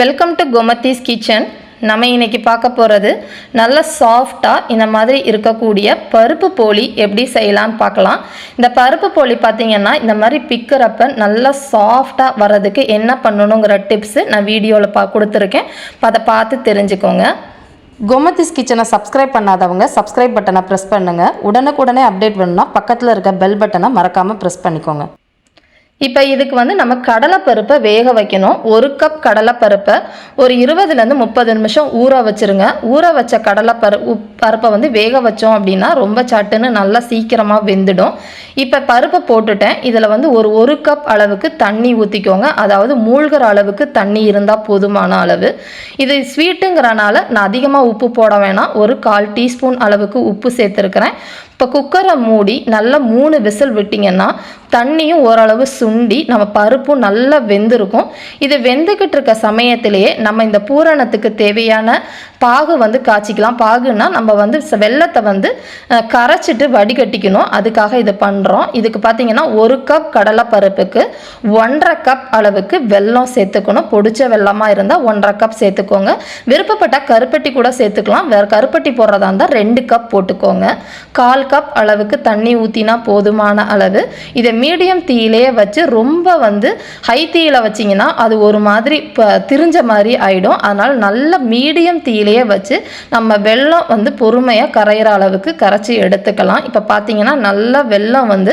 Welcome to Gomathi's kitchen நம்ம இன்றைக்கி பார்க்க போகிறது நல்ல சாஃப்டாக இந்த மாதிரி இருக்கக்கூடிய பருப்பு போலி எப்படி செய்யலாம்னு பார்க்கலாம். இந்த பருப்பு போலி பார்த்தீங்கன்னா இந்த மாதிரி பிக்கிறப்ப நல்லா சாஃப்டாக வர்றதுக்கு என்ன பண்ணணுங்கிற டிப்ஸு நான் வீடியோவில் பா கொடுத்துருக்கேன். அதை பார்த்து தெரிஞ்சுக்கோங்க. கோமதிஸ் கிச்சனை சப்ஸ்கிரைப் பண்ணாதவங்க சப்ஸ்கிரைப் பட்டனை ப்ரெஸ் பண்ணுங்கள் உடனுக்குடனே அப்டேட் வேணும்னா பக்கத்தில் இருக்க பெல் பட்டனை மறக்காமல் ப்ரெஸ் பண்ணிக்கோங்க. இப்போ இதுக்கு வந்து நம்ம கடலைப்பருப்பை வேக வைக்கணும். ஒரு கப் கடலைப்பருப்பை ஒரு இருபதுலேருந்து முப்பது நிமிஷம் ஊற வச்சிருங்க. ஊற வச்ச கடலைப்பரு உப் பருப்பை வந்து வேக வச்சோம் அப்படின்னா ரொம்ப சட்டுன்னு நல்லா சீக்கிரமாக வெந்துடும். இப்போ பருப்பை போட்டுட்டேன். இதில் வந்து ஒரு ஒரு கப் அளவுக்கு தண்ணி ஊற்றிக்கோங்க அதாவது மூழ்கிற அளவுக்கு தண்ணி இருந்தால் போதுமான அளவு. இது ஸ்வீட்டுங்கிறனால நான் அதிகமாக உப்பு போட வேணாம். ஒரு கால் டீஸ்பூன் அளவுக்கு உப்பு சேர்த்துருக்கிறேன். இப்போ குக்கரை மூடி நல்லா மூணு விசில் விட்டிங்கன்னா தண்ணியும் ஓரளவு சுண்டி நம்ம பருப்பும் நல்லா வெந்திருக்கும். இது வெந்துக்கிட்டு இருக்க சமயத்திலேயே நம்ம இந்த பூரணத்துக்கு தேவையான பாகு வந்து காய்ச்சிக்கலாம். பாகுன்னா நம்ம வந்து வெள்ளத்தை வெல்லத்தை வந்து கரைச்சிட்டு வடிகட்டிக்கணும். அதுக்காக இது பண்ணுறோம் இதுக்கு பார்த்தீங்கன்னா ஒரு கப் கடலைப்பருப்புக்கு ஒன்றரை கப் அளவுக்கு வெல்லம் சேர்த்துக்கணும். பொடிச்ச வெல்லமாக இருந்தால் ஒன்றரை கப் சேர்த்துக்கோங்க. விருப்பப்பட்டால் கருப்பட்டி கூட சேர்த்துக்கலாம். வேறு கருப்பட்டி போடுறதா இருந்தால் ரெண்டு கப் போட்டுக்கோங்க. கால் கப் அளவுக்கு தண்ணி ஊற்றினா போதுமான அளவு. இதை மீடியம் தீயிலேயே வச்சு ரொம்ப வந்து ஹை தீயில வச்சிங்கன்னா அது ஒரு மாதிரி இப்போ திரிஞ்ச மாதிரி ஆகிடும் அதனால் நல்ல மீடியம் அப்படியே வச்சு நம்ம வெல்லம் வந்து பொறுமையாக கரையிற அளவுக்கு கரைச்சி எடுத்துக்கலாம். இப்போ பார்த்தீங்கன்னா நல்லா வெல்லம் வந்து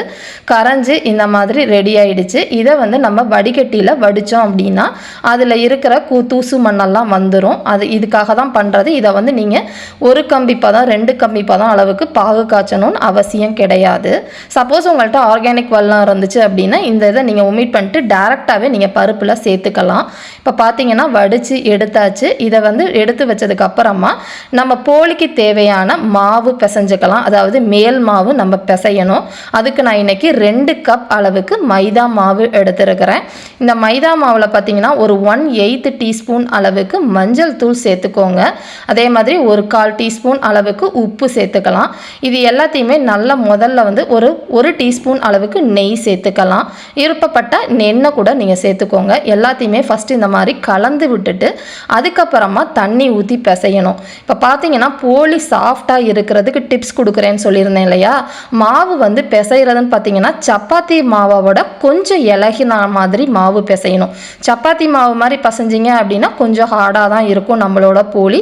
கரைஞ்சி இந்த மாதிரி ரெடி ஆயிடுச்சு. இதை வந்து நம்ம வடிகட்டியில் வடித்தோம் அப்படின்னா அதில் இருக்கிற கூ தூசு மண்ணெல்லாம் வந்துடும் அது இதுக்காக தான் பண்ணுறது இதை வந்து நீங்கள் ஒரு கம்பி பதம் ரெண்டு கம்பி பதம் அளவுக்கு பாகு காய்ச்சணும்னு அவசியம் கிடையாது. சப்போஸ் உங்கள்கிட்ட ஆர்கானிக் வெள்ளம் இருந்துச்சு அப்படின்னா இந்த இதை நீங்கள் ஒமிட் பண்ணிட்டு டேரெக்டாகவே நீங்கள் பருப்பில் சேர்த்துக்கலாம். இப்போ பார்த்தீங்கன்னா வடித்து எடுத்தாச்சு. இதை வந்து எடுத்து வச்சதுக்கு அப்புறமா நம்ம போலிக்கு தேவையான மாவு பிசைஞ்சுக்கலாம். அதாவது மேல் மாவு நம்ம பிசையணும். அதுக்கு நான் இன்னைக்கு ரெண்டு கப் அளவுக்கு மைதா மாவு எடுத்துருக்கிறேன். இந்த மைதா மாவில் பார்த்திங்கன்னா ஒரு ஒன் எயித்து டீஸ்பூன் அளவுக்கு மஞ்சள் தூள் சேர்த்துக்கோங்க. அதே மாதிரி ஒரு கால் டீஸ்பூன் அளவுக்கு உப்பு சேர்த்துக்கலாம். இது எல்லாத்தையுமே நல்லா முதல்ல வந்து ஒரு ஒரு டீஸ்பூன் அளவுக்கு நெய் சேர்த்துக்கலாம். விருப்பப்பட்ட நெண்ணை கூட நீங்கள் சேர்த்துக்கோங்க. எல்லாத்தையுமே ஃபஸ்ட்டு இந்த மாதிரி கலந்து விட்டுட்டு அதுக்கப்புறமா தண்ணி ஊற்றி பிசையணும் இப்போ பார்த்தீங்கன்னா போலி சாஃப்டாக இருக்கிறதுக்கு டிப்ஸ் கொடுக்குறேன்னு சொல்லியிருந்தேன் இல்லையா? மாவு வந்து பிசைகிறதுன்னு பார்த்தீங்கன்னா சப்பாத்தி மாவோட கொஞ்சம் இலகின மாதிரி மாவு பிசையணும். சப்பாத்தி மாவு மாதிரி பசைஞ்சிங்க அப்படின்னா கொஞ்சம் ஹார்டாக தான் இருக்கும் நம்மளோட போலி.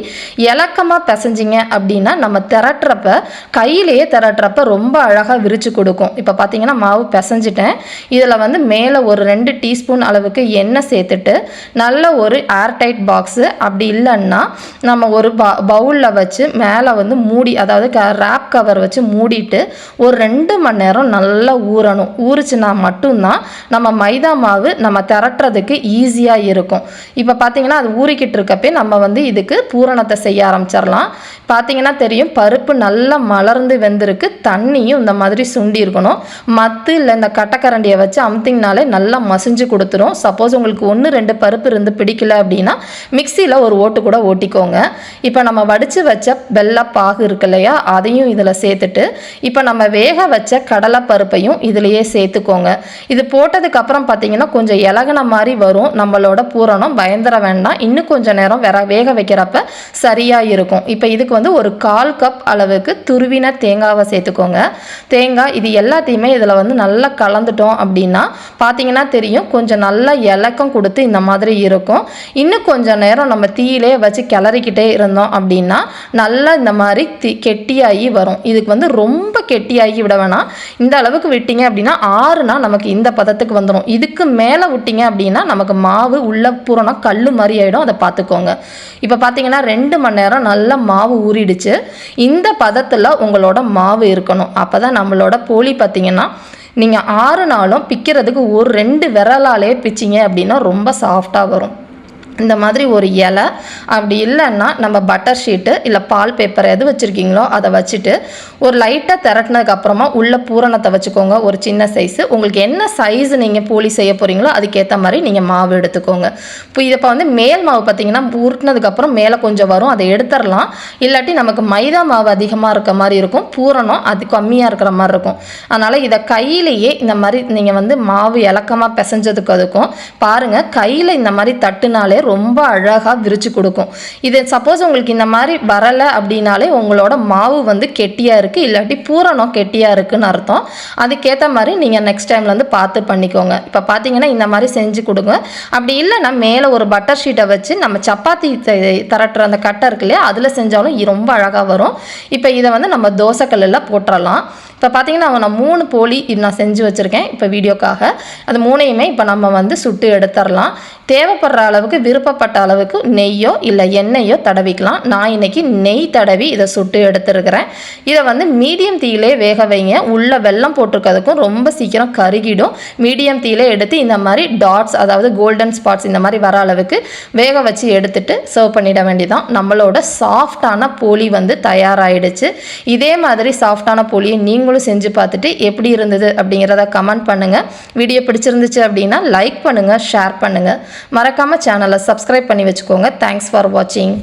இலக்கமாக பிசைஞ்சிங்க அப்படின்னா நம்ம திரட்டுறப்ப கையிலேயே திரட்டுறப்ப ரொம்ப அழகாக விரிச்சு கொடுக்கும். இப்போ பார்த்தீங்கன்னா மாவு பிசைஞ்சிட்டேன். இதில் வந்து மேலே ஒரு ரெண்டு டீஸ்பூன் அளவுக்கு எண்ணெய் சேர்த்துட்டு நல்ல ஒரு ஏர்டைட் பாக்ஸு அப்படி இல்லைன்னா நம்ம நம்ம ஒரு ப பவுலில் வச்சு மேலே வந்து மூடி அதாவது க ரேப் கவர் வச்சு மூடிட்டு ஒரு ரெண்டு மணி நேரம் நல்லா ஊறணும். ஊறிச்சுன்னா மட்டும்தான் நம்ம மைதா மாவு நம்ம திரட்டுறதுக்கு ஈஸியாக இருக்கும். இப்போ பார்த்தீங்கன்னா அது ஊறிக்கிட்டு இருக்கப்பே நம்ம வந்து இதுக்கு பூரணத்தை செய்ய ஆரம்பிச்சிடலாம். பார்த்தீங்கன்னா தெரியும் பருப்பு நல்லா மலர்ந்து வெந்திருக்கு தண்ணியும் இந்த மாதிரி சுண்டி இருக்கணும். மத்து இல்லை இந்த கட்டக்கரண்டியை வச்சு அமுத்திங்கனாலே நல்லா மசிஞ்சு கொடுத்துரும். சப்போஸ் உங்களுக்கு ஒன்று ரெண்டு பருப்பு இருந்து பிடிக்கல அப்படின்னா மிக்சியில் ஒரு ஓட்டு கூட ஓட்டிக்கோங்க. இப்போ நம்ம வடித்து வச்ச வெள்ளப்பாகு இருக்கு இல்லையா அதையும் இதில் சேர்த்துட்டு இப்போ நம்ம வேக வச்ச கடலை பருப்பையும் இதுலேயே சேர்த்துக்கோங்க. இது போட்டதுக்கப்புறம் பார்த்தீங்கன்னா கொஞ்சம் இலகுன மாதிரி வரும். நம்மளோட பூரணம் பயந்துட வேண்டாம். இன்னும் கொஞ்சம் நேரம் வேற வேக வைக்கிறப்ப சரியாக இருக்கும். இப்போ இதுக்கு வந்து ஒரு கால் கப் அளவுக்கு துருவின தேங்காவை சேர்த்துக்கோங்க. தேங்காய் இது எல்லாத்தையுமே இதில் வந்து நல்லா கலந்துட்டோம் அப்படின்னா பார்த்தீங்கன்னா தெரியும் கொஞ்சம் நல்லா இலக்கம் கொடுத்து இந்த மாதிரி இருக்கும். இன்னும் கொஞ்சம் நேரம் நம்ம தீயிலே வச்சு கிளறிக்கிட்டு இருந்தோம் அப்படின்னா நல்லா இந்த மாதிரி தி கெட்டியாகி வரும். இதுக்கு வந்து ரொம்ப கெட்டியாகி விட வேணாம். இந்த அளவுக்கு விட்டீங்க அப்படின்னா ஆறுனா நமக்கு இந்த பதத்துக்கு வந்துடும் இதுக்கு மேலே விட்டீங்க அப்படின்னா நமக்கு மாவு உள்ள பூரணம் கல் மாதிரி ஆகிடும் அதை பார்த்துக்கோங்க. இப்போ பார்த்தீங்கன்னா ரெண்டு மணி நேரம் நல்லா மாவு ஊறிடுச்சு. இந்த பதத்தில் உங்களோட மாவு இருக்கணும். அப்போ தான் நம்மளோட போலி பார்த்தீங்கன்னா நீங்கள் ஆறு நாளும் பிக்கிறதுக்கு ஒரு ரெண்டு விரலாலே பிச்சிங்க அப்படின்னா ரொம்ப சாஃப்டாக வரும். இந்த மாதிரி ஒரு இலை அப்படி இல்லைன்னா நம்ம பட்டர் ஷீட்டு இல்லை பால் பேப்பர் எது வச்சுருக்கீங்களோ அதை வச்சுட்டு ஒரு லைட்டாக திரட்டினதுக்கு அப்புறமா உள்ள பூரணத்தை வச்சுக்கோங்க. ஒரு சின்ன சைஸு உங்களுக்கு என்ன சைஸ் நீங்கள் போலி செய்ய போகிறீங்களோ அதுக்கேற்ற மாதிரி நீங்கள் மாவு எடுத்துக்கோங்க. இப்போ இதை இப்போ வந்து மேல் மாவு பார்த்தீங்கன்னா உருட்டினதுக்கப்புறம் மேலே கொஞ்சம் வரும். அதை எடுத்துடலாம். இல்லாட்டி நமக்கு மைதா மாவு அதிகமாக இருக்க மாதிரி இருக்கும். பூரணம் அது கம்மியாக இருக்கிற மாதிரி இருக்கும். அதனால் இதை கையிலேயே இந்த மாதிரி நீங்கள் வந்து மாவு இலக்கமாக பிசைஞ்சதுக்கு அதுக்கும் பாருங்கள் கையில் இந்த மாதிரி தட்டுனாலே ரொம்ப அழகாக விரித்து கொடுக்கும். இது சப்போஸ் உங்களுக்கு இந்த மாதிரி வரலை அப்படின்னாலே உங்களோட மாவு வந்து கெட்டியாக இருக்குது இல்லாட்டி பூரணம் கெட்டியாக இருக்குன்னு அர்த்தம். அதுக்கேற்ற மாதிரி நீங்கள் நெக்ஸ்ட் டைம்லேருந்து வந்து பார்த்து பண்ணிக்கோங்க. இப்போ பார்த்தீங்கன்னா இந்த மாதிரி செஞ்சு கொடுங்க. அப்படி இல்லைன்னா மேலே ஒரு பட்டர் ஷீட்டை வச்சு நம்ம சப்பாத்தி த- தரட்டுற அந்த கட்டை இருக்கு இல்லையா? அதில் செஞ்சாலும் ரொம்ப அழகாக வரும். இப்போ இதை வந்து நம்ம தோசைக்கல்லில் போட்டுறலாம். இப்போ பார்த்தீங்கன்னா நான் மூணு போலி இது நான் செஞ்சு வச்சுருக்கேன். இப்போ வீடியோக்காக. அது மூணையுமே இப்போ நம்ம வந்து சுட்டு எடுத்துடலாம் தேவைப்படுற அளவுக்கு விருப்பப்பட்ட அளவுக்கு நெய்யோ இல்லை எண்ணெயோ தடவிக்கலாம். நான் இன்றைக்கி நெய் தடவி இதை சுட்டு எடுத்துருக்கிறேன். இதை வந்து மீடியம் தீயிலே வேக வைங்க. உள்ளே வெல்லம் போட்டிருக்கிறதுக்கும் ரொம்ப சீக்கிரம் கருகிடும். மீடியம் தீயிலே எடுத்து இந்த மாதிரி டாட்ஸ் அதாவது கோல்டன் ஸ்பாட்ஸ் இந்த மாதிரி வர அளவுக்கு வேக வச்சு எடுத்துட்டு சர்வ் பண்ணிட வேண்டியதான் நம்மளோட சாஃப்டான போலி வந்து தயாராகிடுச்சு இதே மாதிரி சாஃப்டான போலியை நீங்களும் செஞ்சு பார்த்துட்டு எப்படி இருந்தது அப்படிங்கிறத கமெண்ட் பண்ணுங்கள் வீடியோ பிடிச்சிருந்துச்சு அப்படின்னா லைக் பண்ணுங்கள் ஷேர் பண்ணுங்கள் மறக்காமல் சேனலை சப்ஸ்கிரைப் பண்ணி வச்சுக்கோங்க. தேங்க்ஸ் ஃபார் வாட்சிங்